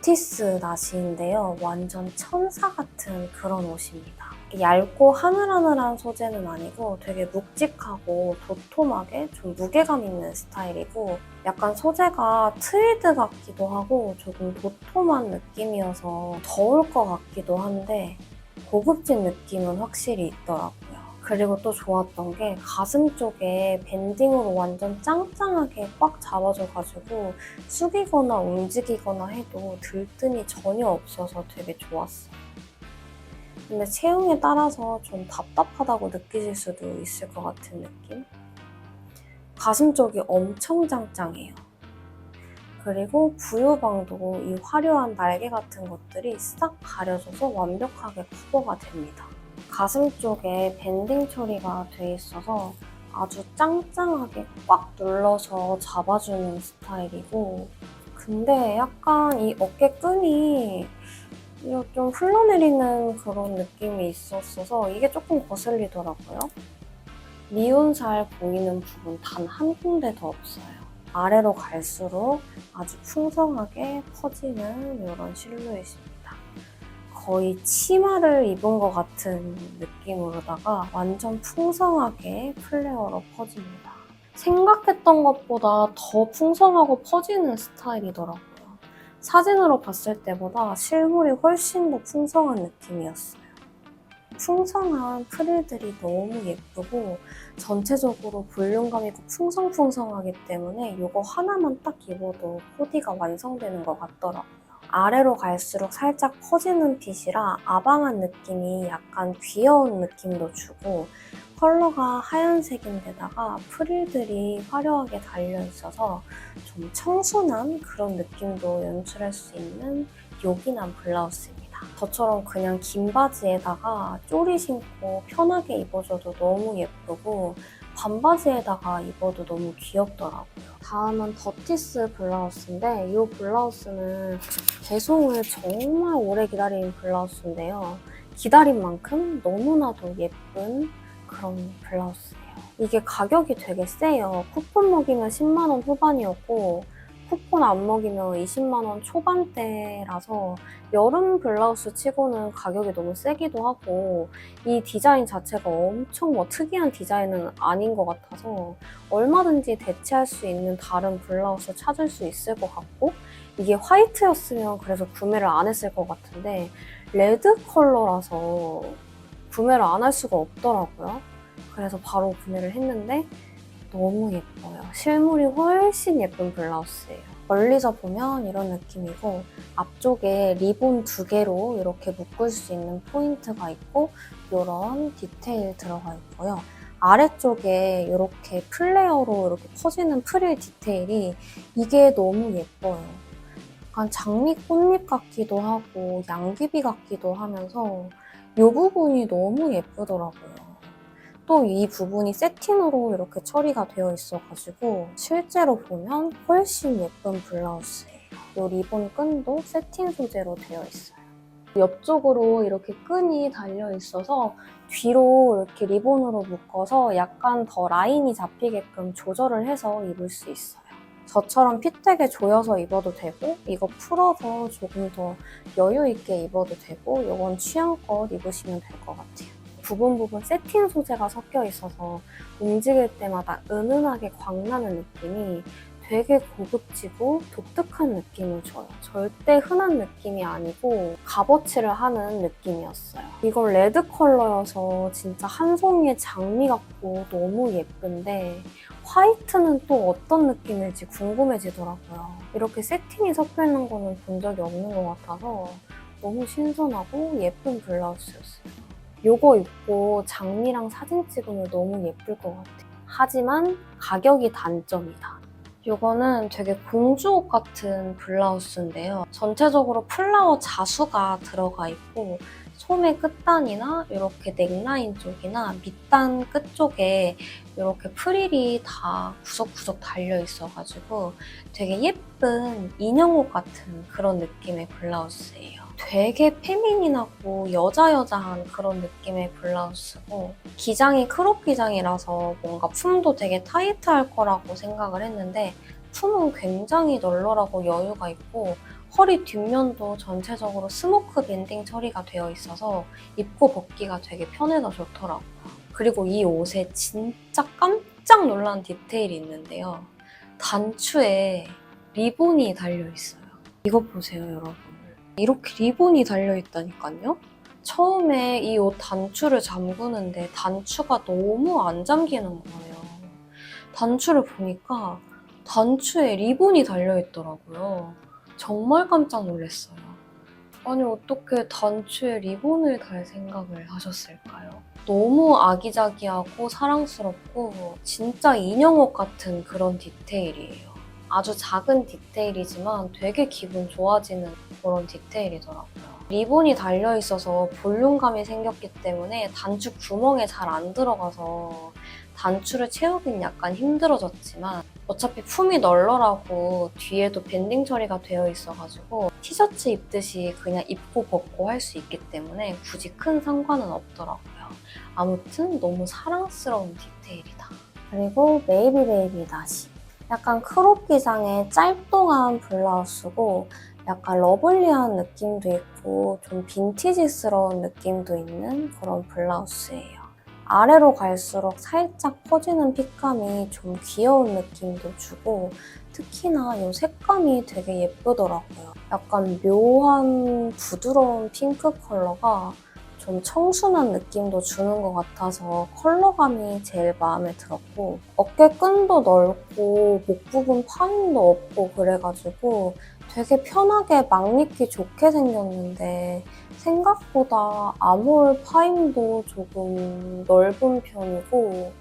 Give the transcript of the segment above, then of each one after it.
더티스 나시인데요. 완전 천사 같은 그런 옷입니다. 얇고 하늘하늘한 소재는 아니고 되게 묵직하고 도톰하게 좀 무게감 있는 스타일이고 약간 소재가 트위드 같기도 하고 조금 도톰한 느낌이어서 더울 것 같기도 한데 고급진 느낌은 확실히 있더라고요. 그리고 또 좋았던 게 가슴 쪽에 밴딩으로 완전 짱짱하게 꽉 잡아줘가지고 숙이거나 움직이거나 해도 들뜸이 전혀 없어서 되게 좋았어요. 근데 체형에 따라서 좀 답답하다고 느끼실 수도 있을 것 같은 느낌? 가슴 쪽이 엄청 짱짱해요. 그리고 부유방도 이 화려한 날개 같은 것들이 싹 가려져서 완벽하게 커버가 됩니다. 가슴 쪽에 밴딩 처리가 돼 있어서 아주 짱짱하게 꽉 눌러서 잡아주는 스타일이고 근데 약간 이 어깨 끈이 좀 흘러내리는 그런 느낌이 있었어서 이게 조금 거슬리더라고요. 미운 살 보이는 부분 단 한 군데 더 없어요. 아래로 갈수록 아주 풍성하게 퍼지는 이런 실루엣입니다. 거의 치마를 입은 것 같은 느낌으로다가 완전 풍성하게 플레어로 퍼집니다. 생각했던 것보다 더 풍성하고 퍼지는 스타일이더라고요. 사진으로 봤을 때보다 실물이 훨씬 더 풍성한 느낌이었어요. 풍성한 프릴들이 너무 예쁘고 전체적으로 볼륨감 있고 풍성풍성하기 때문에 이거 하나만 딱 입어도 코디가 완성되는 것 같더라고요. 아래로 갈수록 살짝 퍼지는 핏이라 아방한 느낌이 약간 귀여운 느낌도 주고 컬러가 하얀색인데다가 프릴들이 화려하게 달려있어서 좀 청순한 그런 느낌도 연출할 수 있는 요긴한 블라우스입니다. 저처럼 그냥 긴 바지에다가 쪼리 신고 편하게 입어줘도 너무 예쁘고 반바지에다가 입어도 너무 귀엽더라고요. 다음은 더티스 블라우스인데 이 블라우스는 배송을 정말 오래 기다린 블라우스인데요. 기다린 만큼 너무나도 예쁜 그런 블라우스예요. 이게 가격이 되게 세요. 쿠폰 먹이면 10만원 후반이었고 쿠폰 안 먹이면 20만원 초반대라서 여름 블라우스 치고는 가격이 너무 세기도 하고 이 디자인 자체가 엄청 뭐 특이한 디자인은 아닌 것 같아서 얼마든지 대체할 수 있는 다른 블라우스 찾을 수 있을 것 같고 이게 화이트였으면 그래서 구매를 안 했을 것 같은데 레드 컬러라서 구매를 안 할 수가 없더라고요. 그래서 바로 구매를 했는데 너무 예뻐요. 실물이 훨씬 예쁜 블라우스예요. 멀리서 보면 이런 느낌이고 앞쪽에 리본 두 개로 이렇게 묶을 수 있는 포인트가 있고 이런 디테일 들어가 있고요. 아래쪽에 이렇게 플레어로 이렇게 퍼지는 프릴 디테일이 이게 너무 예뻐요. 약간 장미 꽃잎 같기도 하고 양귀비 같기도 하면서 이 부분이 너무 예쁘더라고요. 또 이 부분이 세틴으로 이렇게 처리가 되어 있어가지고 실제로 보면 훨씬 예쁜 블라우스예요. 이 리본 끈도 세틴 소재로 되어 있어요. 옆쪽으로 이렇게 끈이 달려 있어서 뒤로 이렇게 리본으로 묶어서 약간 더 라인이 잡히게끔 조절을 해서 입을 수 있어요. 저처럼 핏되게 조여서 입어도 되고 이거 풀어서 조금 더 여유 있게 입어도 되고 이건 취향껏 입으시면 될 것 같아요. 부분 부분 세틴 소재가 섞여 있어서 움직일 때마다 은은하게 광나는 느낌이 되게 고급지고 독특한 느낌을 줘요. 절대 흔한 느낌이 아니고 값어치를 하는 느낌이었어요. 이건 레드 컬러여서 진짜 한 송이의 장미 같고 너무 예쁜데 화이트는 또 어떤 느낌일지 궁금해지더라고요. 이렇게 세팅이 섞여 있는 거는 본 적이 없는 것 같아서 너무 신선하고 예쁜 블라우스였어요. 요거 입고 장미랑 사진 찍으면 너무 예쁠 것 같아요. 하지만 가격이 단점이다. 요거는 되게 공주옷 같은 블라우스인데요. 전체적으로 플라워 자수가 들어가 있고 소매 끝단이나 이렇게 넥라인 쪽이나 밑단 끝 쪽에 이렇게 프릴이 다 구석구석 달려 있어가지고 되게 예쁜 인형옷 같은 그런 느낌의 블라우스예요. 되게 페미닌하고 여자여자한 그런 느낌의 블라우스고 기장이 크롭 기장이라서 뭔가 품도 되게 타이트할 거라고 생각을 했는데 품은 굉장히 널널하고 여유가 있고 허리 뒷면도 전체적으로 스모크 밴딩 처리가 되어 있어서 입고 벗기가 되게 편해서 좋더라고요. 그리고 이 옷에 진짜 깜짝 놀란 디테일이 있는데요. 단추에 리본이 달려 있어요. 이거 보세요, 여러분. 이렇게 리본이 달려 있다니까요? 처음에 이 옷 단추를 잠그는데 단추가 너무 안 잠기는 거예요. 단추를 보니까 단추에 리본이 달려 있더라고요. 정말 깜짝 놀랐어요. 아니, 어떻게 단추에 리본을 달 생각을 하셨을까요? 너무 아기자기하고 사랑스럽고 진짜 인형옷 같은 그런 디테일이에요. 아주 작은 디테일이지만 되게 기분 좋아지는 그런 디테일이더라고요. 리본이 달려 있어서 볼륨감이 생겼기 때문에 단추 구멍에 잘 안 들어가서 단추를 채우긴 약간 힘들어졌지만 어차피 품이 널널하고 뒤에도 밴딩 처리가 되어 있어가지고 티셔츠 입듯이 그냥 입고 벗고 할 수 있기 때문에 굳이 큰 상관은 없더라고요. 아무튼 너무 사랑스러운 디테일이다. 그리고 메이비 베이비 나시. 약간 크롭 기장의 짧동한 블라우스고 약간 러블리한 느낌도 있고 좀 빈티지스러운 느낌도 있는 그런 블라우스예요. 아래로 갈수록 살짝 퍼지는 핏감이 좀 귀여운 느낌도 주고 특히나 이 색감이 되게 예쁘더라고요. 약간 묘한 부드러운 핑크 컬러가 좀 청순한 느낌도 주는 것 같아서 컬러감이 제일 마음에 들었고 어깨끈도 넓고 목 부분 파인도 없고 그래가지고 되게 편하게 막 입기 좋게 생겼는데 생각보다 아몰 파임도 조금 넓은 편이고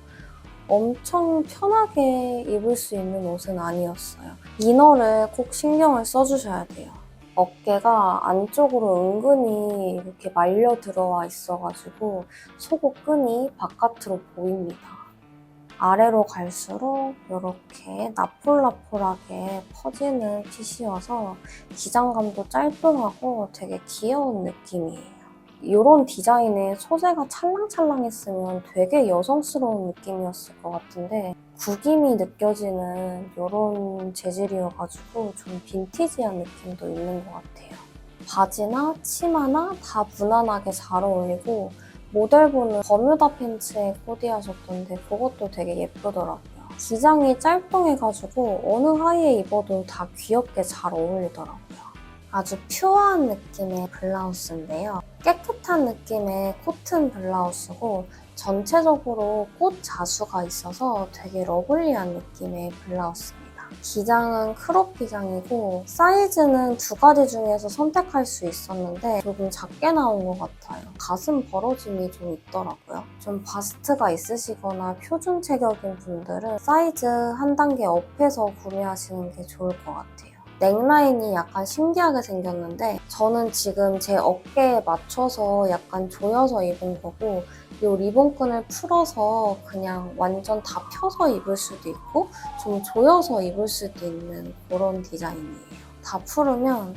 엄청 편하게 입을 수 있는 옷은 아니었어요. 이너를 꼭 신경을 써주셔야 돼요. 어깨가 안쪽으로 은근히 이렇게 말려 들어와 있어가지고 속옷 끈이 바깥으로 보입니다. 아래로 갈수록 이렇게 나폴나폴하게 퍼지는 핏이어서 기장감도 짧동하고 되게 귀여운 느낌이에요. 이런 디자인에 소재가 찰랑찰랑했으면 되게 여성스러운 느낌이었을 것 같은데 구김이 느껴지는 이런 재질이어가지고 좀 빈티지한 느낌도 있는 것 같아요. 바지나 치마나 다 무난하게 잘 어울리고 모델분은 버뮤다 팬츠에 코디하셨던데 그것도 되게 예쁘더라고요. 기장이 짧동해가지고 어느 하의에 입어도 다 귀엽게 잘 어울리더라고요. 아주 퓨어한 느낌의 블라우스인데요. 깨끗한 느낌의 코튼 블라우스고 전체적으로 꽃 자수가 있어서 되게 러블리한 느낌의 블라우스입니다. 기장은 크롭 기장이고 사이즈는 두 가지 중에서 선택할 수 있었는데 조금 작게 나온 것 같아요. 가슴 벌어짐이 좀 있더라고요. 좀 바스트가 있으시거나 표준 체격인 분들은 사이즈 한 단계 업해서 구매하시는 게 좋을 것 같아요. 넥라인이 약간 신기하게 생겼는데 저는 지금 제 어깨에 맞춰서 약간 조여서 입은 거고 이 리본끈을 풀어서 그냥 완전 다 펴서 입을 수도 있고 좀 조여서 입을 수도 있는 그런 디자인이에요. 다 풀으면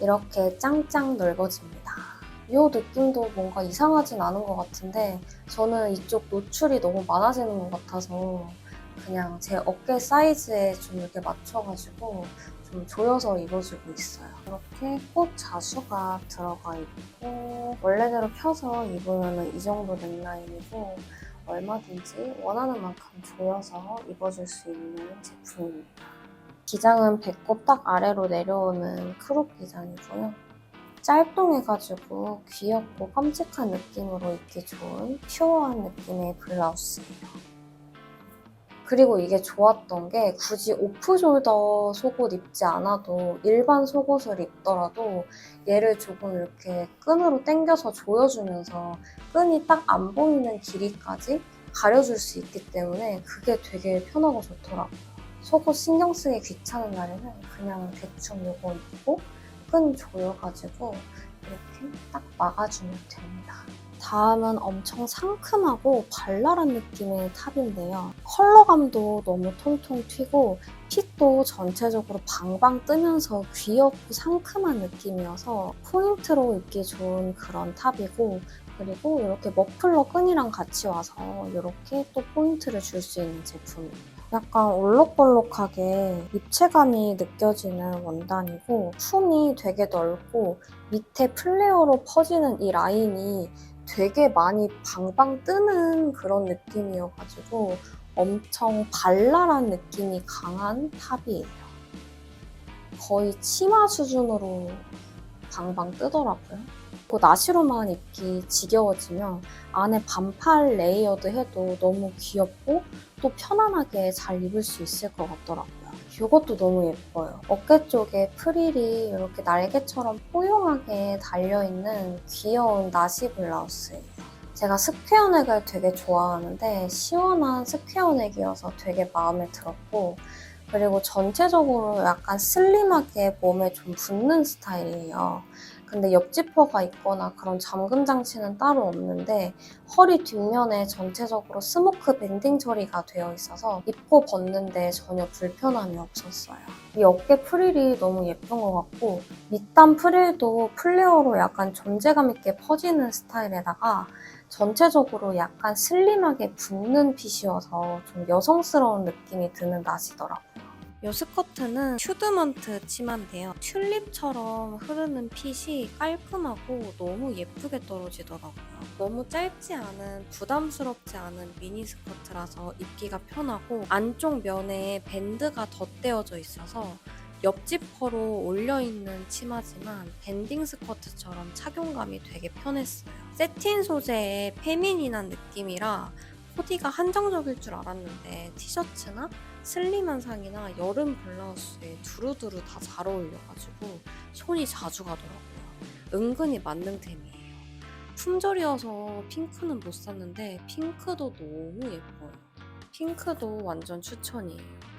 이렇게 짱짱 넓어집니다. 이 느낌도 뭔가 이상하진 않은 것 같은데 저는 이쪽 노출이 너무 많아지는 것 같아서 그냥 제 어깨 사이즈에 좀 이렇게 맞춰가지고 좀 조여서 입어주고 있어요. 이렇게 꽃 자수가 들어가 있고 원래대로 펴서 입으면 이 정도 넥라인이고 얼마든지 원하는 만큼 조여서 입어줄 수 있는 제품입니다. 기장은 배꼽 딱 아래로 내려오는 크롭 기장이고요. 짧동해가지고 귀엽고 깜찍한 느낌으로 입기 좋은 퓨어한 느낌의 블라우스예요. 그리고 이게 좋았던 게 굳이 오프숄더 속옷 입지 않아도 일반 속옷을 입더라도 얘를 조금 이렇게 끈으로 당겨서 조여주면서 끈이 딱 안 보이는 길이까지 가려줄 수 있기 때문에 그게 되게 편하고 좋더라고요. 속옷 신경 쓰기 귀찮은 날에는 그냥 대충 이거 입고 끈 조여가지고 이렇게 딱 막아주면 됩니다. 다음은 엄청 상큼하고 발랄한 느낌의 탑인데요. 컬러감도 너무 통통 튀고 핏도 전체적으로 방방 뜨면서 귀엽고 상큼한 느낌이어서 포인트로 입기 좋은 그런 탑이고 그리고 이렇게 머플러 끈이랑 같이 와서 이렇게 또 포인트를 줄 수 있는 제품입니다. 약간 올록볼록하게 입체감이 느껴지는 원단이고 품이 되게 넓고 밑에 플레어로 퍼지는 이 라인이 되게 많이 방방 뜨는 그런 느낌이어가지고 엄청 발랄한 느낌이 강한 탑이에요. 거의 치마 수준으로 방방 뜨더라고요. 그 나시로만 입기 지겨워지면 안에 반팔 레이어드 해도 너무 귀엽고 또 편안하게 잘 입을 수 있을 것 같더라고요. 이것도 너무 예뻐요. 어깨 쪽에 프릴이 이렇게 날개처럼 뽀용하게 달려있는 귀여운 나시 블라우스예요. 제가 스퀘어 넥을 되게 좋아하는데 시원한 스퀘어 넥이어서 되게 마음에 들었고 그리고 전체적으로 약간 슬림하게 몸에 좀 붙는 스타일이에요. 근데 옆지퍼가 있거나 그런 잠금 장치는 따로 없는데 허리 뒷면에 전체적으로 스모크 밴딩 처리가 되어 있어서 입고 벗는데 전혀 불편함이 없었어요. 이 어깨 프릴이 너무 예쁜 것 같고 밑단 프릴도 플레어로 약간 존재감 있게 퍼지는 스타일에다가 전체적으로 약간 슬림하게 붙는 핏이어서 좀 여성스러운 느낌이 드는 나시더라고요. 이 스커트는 슈드먼트 치마인데요. 튤립처럼 흐르는 핏이 깔끔하고 너무 예쁘게 떨어지더라고요. 너무 짧지 않은 부담스럽지 않은 미니 스커트라서 입기가 편하고 안쪽 면에 밴드가 덧대어져 있어서 옆지퍼로 올려있는 치마지만 밴딩 스커트처럼 착용감이 되게 편했어요. 세틴 소재의 페미닌한 느낌이라 코디가 한정적일 줄 알았는데 티셔츠나 슬림한 상이나 여름 블라우스에 두루두루 다 잘 어울려가지고 손이 자주 가더라고요. 은근히 만능템이에요. 품절이어서 핑크는 못 샀는데 핑크도 너무 예뻐요. 핑크도 완전 추천이에요.